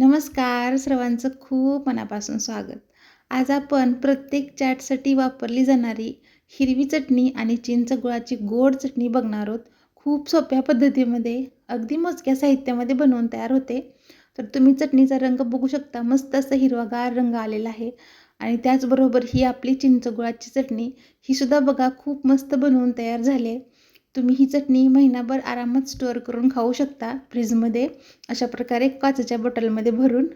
नमस्कार सर्वांचं खूप मनापासून स्वागत. आज आपण प्रत्येक चॅटसाठी वापरली जाणारी हिरवी चटणी आणि चिंच गुळाची गोड चटणी बघणार आहोत. खूप सोप्या पद्धतीमध्ये अगदी मोजक्या साहित्यामध्ये बनवून तयार होते. तर तुम्ही चटणीचा रंग बघू शकता मस्त असं हिरवागार रंग आलेला आहे. आणि त्याचबरोबर ही आपली चिंच गुळाची चटणी ही सुद्धा बघा खूप मस्त बनवून तयार झाली आहे. तुम्ही ही चटणी महिनाभर आरामात स्टोअर करून खाऊ शकता फ्रीजमध्ये अशा प्रकारे काचेच्या बॉटलमध्ये भरून.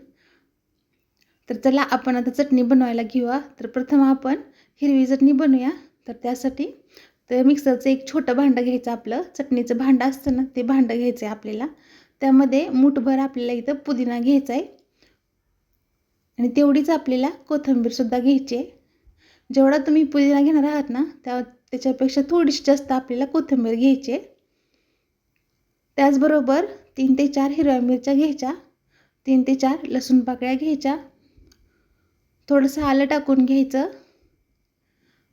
तर चला आपण आता चटणी बनवायला घेऊया. तर प्रथम आपण हिरवी चटणी बनवूया. तर त्यासाठी तर मिक्सरचं एक छोटं भांडं घ्यायचं आपलं. चटणीचं भांडं असतं ना ते भांडं घ्यायचं आहे आपल्याला. त्यामध्ये मुठभर आपल्याला इथं पुदिना घ्यायचा आहे आणि तेवढीच आपल्याला कोथिंबीरसुद्धा घ्यायची आहे जेवढा तुम्ही पुदिना घेणार आहात ना त्या त्याच्यापेक्षा थोडीशी जास्त आपल्याला कोथिंबीर घ्यायची. आहे त्याचबरोबर तीन ते चार हिरव्या मिरच्या घ्यायच्या. तीन ते चार लसूण पाकळ्या घ्यायच्या. थोडंसं आलं टाकून घ्यायचं.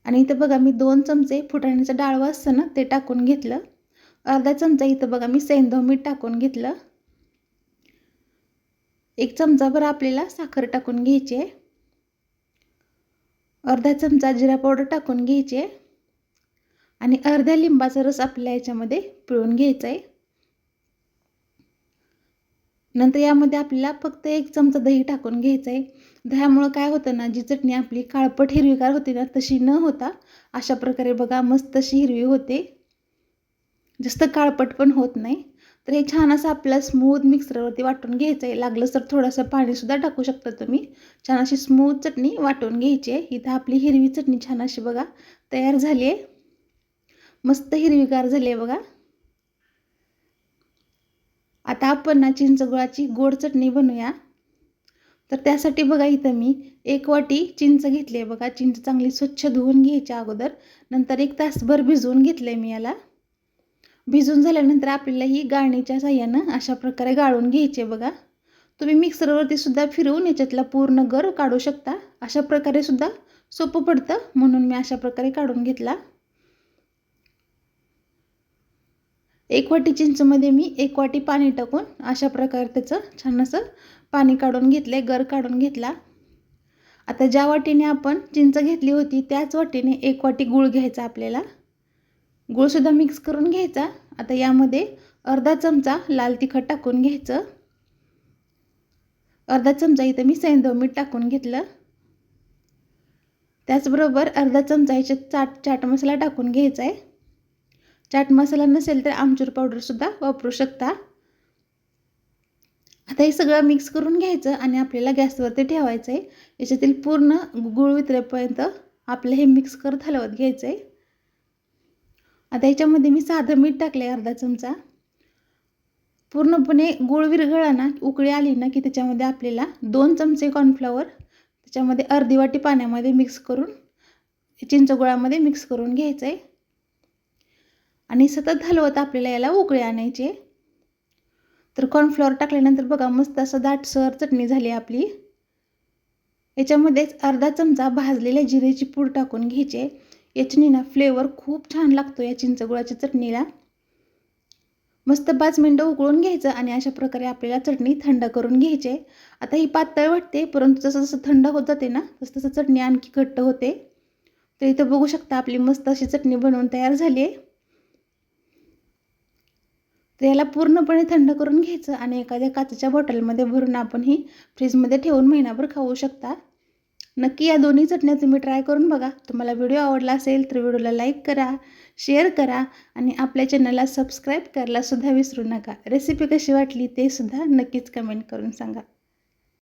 आणि इथं बघा मी दोन चमचे फुटाण्याचं डाळवं असतं ना ते टाकून घेतलं. अर्धा चमचा इथं बघा मी सेंधव मीठ टाकून घेतलं. एक चमचाभर आपल्याला साखर टाकून घ्यायची. आहे अर्धा चमचा जिरा पावडर टाकून घ्यायची. आहे आणि अर्ध्या लिंबाचा रस आपल्या याच्यामध्ये पिळून घ्यायचा आहे नंतर यामध्ये आपल्याला फक्त एक चमचा दही टाकून घ्यायचं आहे दह्यामुळं काय होतं ना जी चटणी आपली काळपट हिरवीगार होती ना तशी न होता अशा प्रकारे बघा मस्त अशी हिरवी होते. जास्त काळपट पण होत नाही. तर हे छान असं आपल्याला स्मूथ मिक्सरवरती वाटून घ्यायचं आहे लागलं तर थोडंसं पाणीसुद्धा टाकू शकता तुम्ही. छान अशी स्मूथ चटणी वाटून घ्यायची आहे. इथं आपली हिरवी चटणी छान अशी बघा तयार झाली आहे मस्त हिरवीगार झाली आहे बघा. आता आपण ना चिंचगुळाची गोड चटणी बनवूया. तर त्यासाठी बघा इथं मी एक वाटी चिंच घेतली आहे बघा. चिंच चांगली स्वच्छ धुवून घ्यायच्या अगोदर. नंतर एक तासभर भिजवून घेतलं आहे मी याला. भिजून झाल्यानंतर आपल्याला ही गाळणीच्या साह्यानं अशा प्रकारे गाळून घ्यायचे बघा. तुम्ही मिक्सरवरती सुद्धा फिरवून याच्यातला पूर्ण गर काढू शकता. अशा प्रकारे सुद्धा सोपं पडतं. म्हणून मी अशा प्रकारे काढून घेतला. एक वाटी चिंचमध्ये मी एक वाटी पाणी टाकून अशा प्रकारे त्याचं छान असं पाणी काढून घेतलं आहे गर काढून घेतला. आता ज्या वाटीने आपण चिंच घेतली होती त्याच वाटीने एक वाटी गूळ घ्यायचा आपल्याला. गूळसुद्धा मिक्स करून घ्यायचा. आता यामध्ये अर्धा चमचा लाल तिखट टाकून घ्यायचं. अर्धा चमचा इथं मी सेंधव मीठ टाकून घेतलं. त्याचबरोबर अर्धा चमचा याच्यात चाट चाट मसाला टाकून घ्यायचा आहे चाट मसाला नसेल तर आमचूर पावडरसुद्धा वापरू शकता. आता हे सगळं मिक्स करून घ्यायचं आणि आपल्याला गॅसवरती ठेवायचं आहे याच्यातील पूर्ण गुळ वितरेपर्यंत आपलं हे मिक्स करत हलवत घ्यायचं आहे आता याच्यामध्ये मी साधं मीठ टाकलं आहे अर्धा चमचा. पूर्णपणे गुळ विरघळा ना उकळी आली ना की त्याच्यामध्ये आपल्याला दोन चमचे कॉर्नफ्लॉवर त्याच्यामध्ये अर्धी वाटी पाण्यामध्ये मिक्स करून चिंचगुळामध्ये मिक्स करून घ्यायचं आहे आणि सतत हलवत आपल्याला याला उकळे आणायचे तर कॉर्नफ्लॉवर टाकल्यानंतर बघा मस्त असं दाटसर चटणी झाली आपली. याच्यामध्येच अर्धा चमचा भाजलेल्या जिरेची पूड टाकून घ्यायचे याच्याने ना फ्लेवर खूप छान लागतो या चिंचगुळाच्या चटणीला. मस्त पाच मिनटं उकळून घ्यायचं आणि अशा प्रकारे आपल्याला चटणी थंड करून घ्यायची आता ही पातळ वाटते परंतु जसं जसं थंड होत जाते ना तसं तसं चटणी आणखी घट्ट होते. तर इथं बघू शकता आपली मस्त अशी चटणी बनवून तयार झाली आहे. तर याला पूर्णपणे थंड करून घ्यायचं आणि एखाद्या काचेच्या बॉटलमध्ये भरून आपण ही फ्रीजमध्ये ठेवून महिनाभर खाऊ शकता. नक्की या दोन्ही चटण्या तुम्ही ट्राय करून बघा. तुम्हाला व्हिडिओ आवडला असेल तर व्हिडिओला लाईक करा शेअर करा आणि आपल्या चॅनलला सबस्क्राईब करायला सुद्धा विसरू नका. रेसिपी कशी वाटली ते सुद्धा नक्कीच कमेंट करून सांगा.